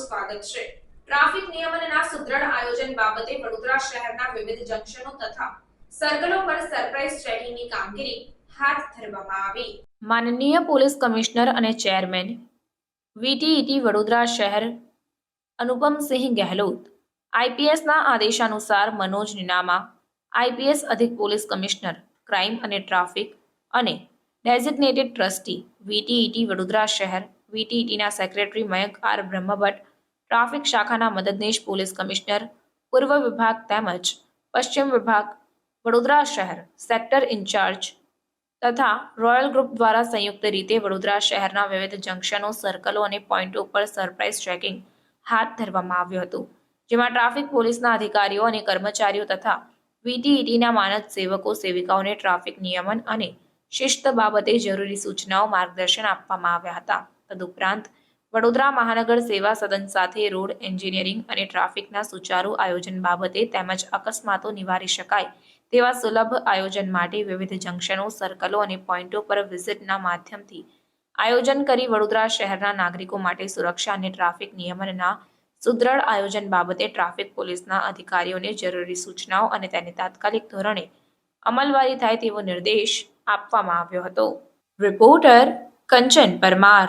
સ્વાગત છે. ટ્રાફિક નિયમનના માનનીય પોલીસ કમિશનર અને ચેરમેન વીટીઈટી વડોદરા શહેર અનુપમસિંહ ગહેલોત આઈપીએસના આદેશાનુસાર મનોજ નિનામા આઈપીએસ અધિક પોલીસ કમિશનર, ક્રાઇમ અને ટ્રાફિક અને ડેઝિગ્નેટેડ ટ્રસ્ટી વીટીઈટી વડોદરા શહેર વીટીઈટીના secretary Mayank R Brahmbhatt, traffic શાખાના મદદનીશ પોલીસ કમિશનર, પૂર્વ વિભાગ તેમજ પશ્ચિમ વિભાગ, વડોદરા શહેર, સેક્ટર ઇન્ચાર્જ તથા રોયલ ગ્રુપ દ્વારા સંયુક્ત રીતે વડોદરા શહેરના વિવિધ જંકશનો, સર્કલો અને પોઈન્ટો પર સરપ્રાઇઝ ચેકિંગ હાથ ધરવામાં આવ્યું હતું, જેમાં ટ્રાફિક પોલીસના અધિકારીઓ અને કર્મચારીઓ તથા વીટીઈટીના માનદ સેવકો, સેવિકાઓને ટ્રાફિક નિયમન અને શિસ્ત બાબતે જરૂરી સૂચનાઓ માર્ગદર્શન આપવામાં આવ્યા હતા. તદુપરાંત વડોદરા મહાનગર સેવા સદન સાથે રોડ એન્જિનિયરિંગ અને ટ્રાફિકના સુચારુ આયોજન બાબતે તેમજ અકસ્માતો નિવારી શકાય તેવા સુલભ આયોજન માટે વિવિધ જંકશનો, સર્કલો અને પોઈન્ટો પર વિઝિટના માધ્યમથી આયોજન કરી વડોદરા શહેરના નાગરિકો માટે સુરક્ષા અને ટ્રાફિક નિયમનના સુદ્રઢ આયોજન બાબતે ટ્રાફિક પોલીસના અધિકારીઓને જરૂરી સૂચનાઓ અને તેની તાત્કાલિક ધોરણે અમલવારી થાય તેવો નિર્દેશ આપવામાં આવ્યો હતો. રિપોર્ટર કંચન પરમાર